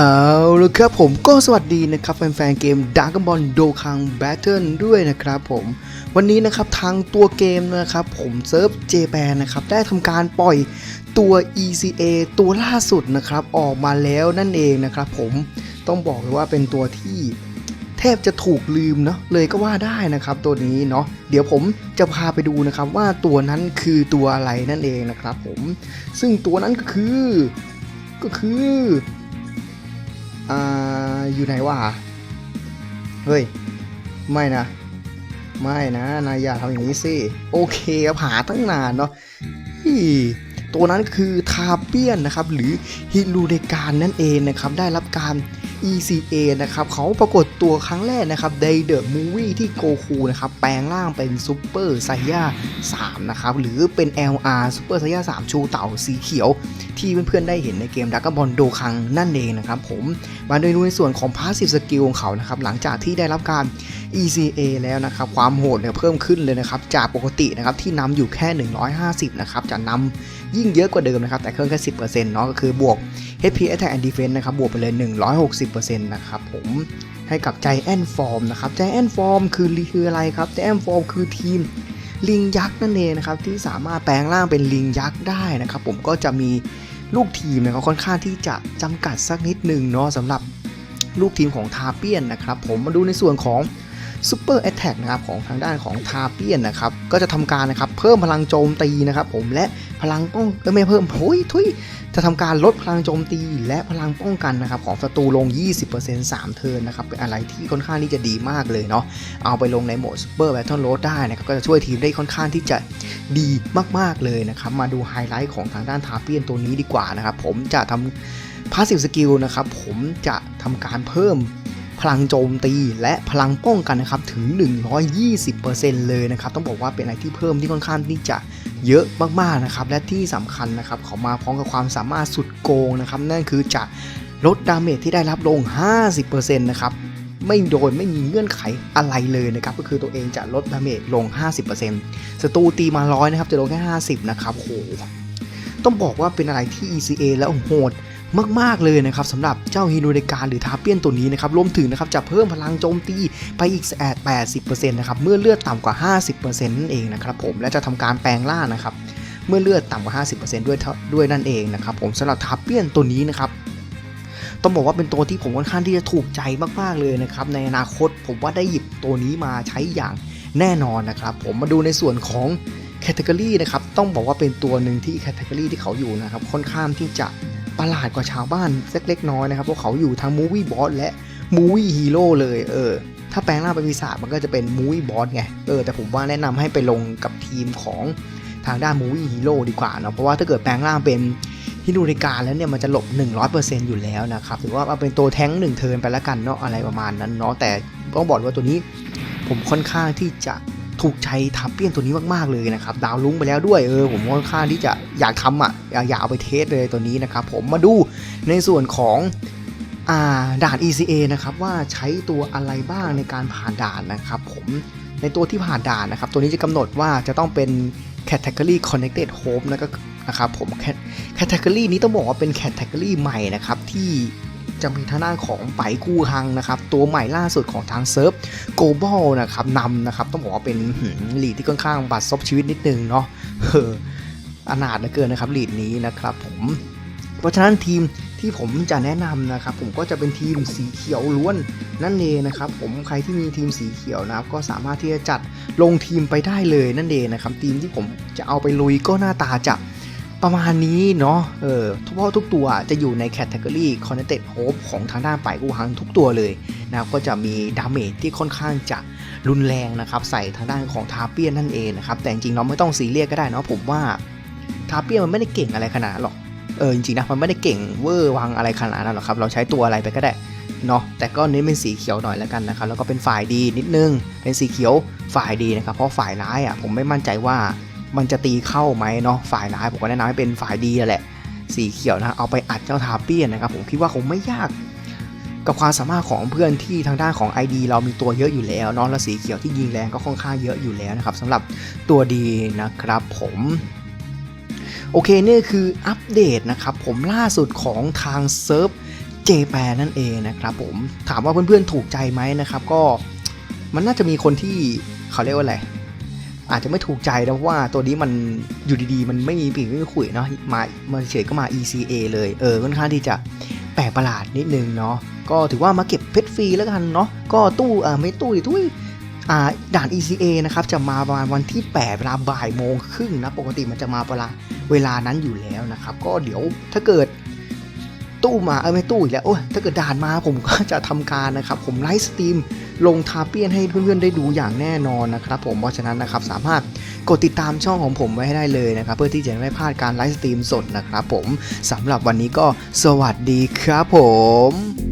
เอาละครับผมก็สวัสดีนะครับแฟนๆเกม d r a g o n Ball Dokkan Battle ด้วยนะครับผม วันนี้นะครับทางตัวเกมนะครับผมเซิร์ฟ j p a n นะครับได้ทำการปล่อยตัว ECA ตัวล่าสุดนะครับออกมาแล้วนั่นเองนะครับผมต้องบอกเลยว่าเป็นตัวที่แทบจะถูกลืมเนาะเลยก็ว่าได้นะครับตัวนี้เนาะเดี๋ยวผมจะพาไปดูนะครับว่าตัวนั้นคือตัวอะไรนั่นเองนะครับผมซึ่งตัวนั้นก็คือก็คือ อ่าอยู่ไหนวะเฮ้ย ไม่นะ ไม่นะ นายอย่าทำอย่างนี้สิ โอเคครับหาตั้งนานเนาะตัวนั้นคือทาเปียนนะครับ หรือฮิรูเดการนั่นเองนะครับ ได้รับการ ECA นะครับเขาปรากฏตัวครั้งแรกนะครับในเดอะมูวี่ที่โกคูนะครับแปลงร่างเป็นซูเปอร์ไซย่า3นะครับหรือเป็น LR ซูเปอร์ไซย่า3 ชูเต่าสีเขียว ที่เพื่อนๆได้เห็นในเกมดักกบอลโดคังนั่นเองนะครับผมมาโดยในส่วนของ Passive Skill ของเขานะครับหลังจากที่ได้รับการ ECA แล้วนะครับความโหดเนี่ยเพิ่มขึ้นเลยนะครับจากปกตินะครับที่นำอยู่แค่ 150นะครับจะนำยิ่งเยอะกว่าเดิมนะครับแต่เพิ่มแค่ 10%เนาะก็คือบวก HP Attack and Defense นะครับบวกไปเลย 160%นะครับผมให้กับ Giant Form นะครับ Giant Form คือคืออะไรครับ Giant Form คือทีมลิงยักษ์นั่นเองนะครับที่สามารถแปลงร่างเป็นลิงยักษ์ได้นะครับผมก็จะมีลูกทีมนี่ยเขาค่อนข้างที่จะจำกัดสักนิดหนึ่งเนาะสำหรับลูกทีมของทาเปียนนะครับผมมาดูในส่วนของ ซูเปอร์แอตแทกนะครับของทางด้านของทาเปียนนะครับก็จะทำการนะครับเพิ่มพลังโจมตีนะครับผมและพลังป้องเอ้ยไม่เพิ่มโอ้ยทุยจะทำการลดพลังโจมตี และพลังป้องกันนะครับของศัตรูลง 20% 3 เทิร์นนะครับเป็นอะไรที่ค่อนข้างที่จะดีมากเลยเนาะเอาไปลงในโหมด Super Battle Road ได้นะครับก็จะช่วยทีมได้ค่อนข้างที่จะดีมากๆเลยนะครับมาดูไฮไลท์ของทางด้านทาเปียนตัวนี้ดีกว่านะครับผมจะทำ Passive Skill นะครับผมจะทำการเพิ่ม พลังโจมตีและพลังป้องกันนะครับถึง 120%เลยนะครับต้องบอกว่าเป็นอะไรที่เพิ่มที่ค่อนข้างที่จะเยอะมากๆนะครับและที่สำคัญนะครับเขามาพร้อมกับความสามารถสุดโกงนะครับนั่นคือจะลดดาเมจที่ได้รับลง 50%นะครับไม่โดนไม่มีเงื่อนไขอะไรเลยนะครับก็คือตัวเองจะลดดาเมจลง 50%ศัตรูตีมาร้อยนะครับจะลงแค่ 50 นะครับโหต้องบอกว่าเป็นอะไรที่ ECA แล้วโหด มากๆเลยนะครับสำหรับเจ้าฮิโนเดการหรือทาเปียนตัวนี้นะครับรวมถึงนะครับจะเพิ่มพลังโจมตีไปอีก80%นะครับเมื่อเลือดต่ำกว่า 50%นั่นเองนะครับผมและจะทำการแปลงล่านะครับเมื่อเลือดต่ำกว่า 50%ด้วยเท่าด้วยนั่นเองนะครับผมสำหรับทาเปียนตัวนี้นะครับต้องบอกว่าเป็นตัวที่ผมค่อนข้างที่จะถูกใจมากๆเลยนะครับในอนาคตผมว่าได้หยิบตัวนี้มาใช้อย่างแน่นอนนะครับผมมาดูในส่วนของแคตตากรีนะครับต้องบอกว่าเป็นตัวหนึ่งที่แคตตากรีที่เขาอยู่นะครับค่อนข้างที่จะ ประหลาดกว่าชาวบ้านสักเล็กน้อยนะครับเพราะเขาอยู่ทั้งมูวี่บอสและมูวี่ฮีโร่เลยเออถ้าแปลงร่างเป็นปีศาจมันก็จะเป็นมูวี่บอสไงเออแต่ผมว่าแนะนำให้ไปลงกับทีมของทางด้านมูวี่ฮีโร่ดีกว่าเนาะเพราะว่าถ้าเกิดแปลงร่างเป็นที่ดูในการแล้วเนี่ยมันจะหลบ 100%อยู่แล้วนะครับหรือว่าเอาเป็นตัวแท้งหนึ่งเทินไปแล้วกันเนาะอะไรประมาณนั้นเนาะแต่ต้องบอกว่าตัวนี้ผมค่อนข้างที่จะ ถูกใจทับเปี้ยนตัวนี้มากๆเลยนะครับดาวลุ้งไปแล้วด้วยเออผมค่อนข้างที่จะอยากทำอะอยากเอาไปเทสเลยตัวนี้นะครับผมมาดูในส่วนของอด่าน ECA นะครับว่าใช้ตัวอะไรบ้างในการผ่านด่านนะครับผมในตัวที่ผ่านด่านนะครับ ตัวนี้จะกำหนดว่าจะต้องเป็น Category Connected Home นะก็นะครับผมแคตตากรีนี้ต้องบอกว่าเป็นแคตตากรีใหม่นะครับที่ จะมีทางด้านของไปกูฮังนะครับตัวใหม่ล่าสุดของทางเซิร์ฟโกลบอลนะครับนำนะครับต้องบอกว่าเป็นลีดที่ค่อนข้างบัดซบชีวิตนิดนึงเนาะเอออนาถเหลือเกินนะครับลีดนี้นะครับผมเพราะฉะนั้นทีมที่ผมจะแนะนำนะครับ ผมก็จะเป็นทีมสีเขียวล้วนนั่นเองนะครับ ผมใครที่มีทีมสีเขียวนะครับ ก็สามารถที่จะจัดลงทีมไปได้เลยนั่นเองนะครับ ทีมที่ผมจะเอาไปลุยก็หน้าตาจะ ประมาณนี้เนาะ เออทุกพราะทุกตัวจะอยู่ในแคตตากรี Connected Hope ของทางด้านป่ายกูฮังทุกตัวเลยนะก็จะมีดาเมจที่ค่อนข้างจะรุนแรงนะครับ ใส่ทางด้านของทาเปียนนั่นเองนะครับ แต่จริงๆเราไม่ต้องซีเรียสก็ได้เนาะผมว่าทาเปียนมันไม่ได้เก่งอะไรขนาดหรอก เออจริงๆนะมันไม่ได้เก่งเวอร์วังอะไรขนาดนั้นหรอกครับ เราใช้ตัวอะไรไปก็ได้เนาะแต่ก็เน้นเป็นสีเขียวหน่อยแล้วกันนะครับ แล้วก็เป็นฝ่ายดีนิดนึงเป็นสีเขียวฝ่ายดีนะครับ เพราะฝ่ายร้ายอะผมไม่มั่นใจว่า มันจะตีเข้าไหมเนาะฝ่ายร้ายผมก็แนะนำให้เป็นฝ่ายดีแหละ สีเขียวนะเอาไปอัดเจ้าทาเปียนนะครับผมคิดว่าคงไม่ยาก กับความสามารถของเพื่อนที่ทางด้านของ ID เรามีตัวเยอะอยู่แล้วเนาะและสีเขียวที่ยิงแรงก็ค่อนข้างเยอะอยู่แล้วนะครับสำหรับตัวดีนะครับผมโอเคนี่คืออัปเดตนะครับผมล่าสุดของทางเซิร์ฟเจแปนนั่นเองนะครับผมถามว่าเพื่อนๆถูกใจไหมนะครับ ก็มันน่าจะมีคนที่เขาเรียกว่าอะไร อาจจะไม่ถูกใจนะเพราะว่าตัวนี้มันอยู่ดีๆ มันไม่มีปีกไม่มีขุยเนาะมามาเฉยก็มา ECA เลยเออค่อนข้างที่จะแปลกประหลาดนิดนึงเนาะก็ถือว่ามาเก็บเพชรฟรีแล้วกันเนาะก็ตู้อ่าไม่ตู้ดิตุ้ยอ่าด่าน ECA นะครับจะมาประมาณวันที่ 8 เวลาบ่ายโมงครึ่งนะปกติมันจะมาเวลาเวลานั้นอยู่แล้วนะครับ ก็เดี๋ยวถ้าเกิดตู้มาเออไม่ตู้อีกแล้วโอ้ยถ้าเกิดด่านมาผมก็จะทำการนะครับ ผมไลฟ์สตรีม ลงทาเปียนให้เพื่อนๆได้ดูอย่างแน่นอนนะครับผมเพราะฉะนั้นนะครับสามารถกดติดตามช่องของผมไว้ให้ได้เลยนะครับ เพื่อที่จะไม่พลาดการไลฟ์สตรีมสดนะครับผมสำหรับวันนี้ก็สวัสดีครับผม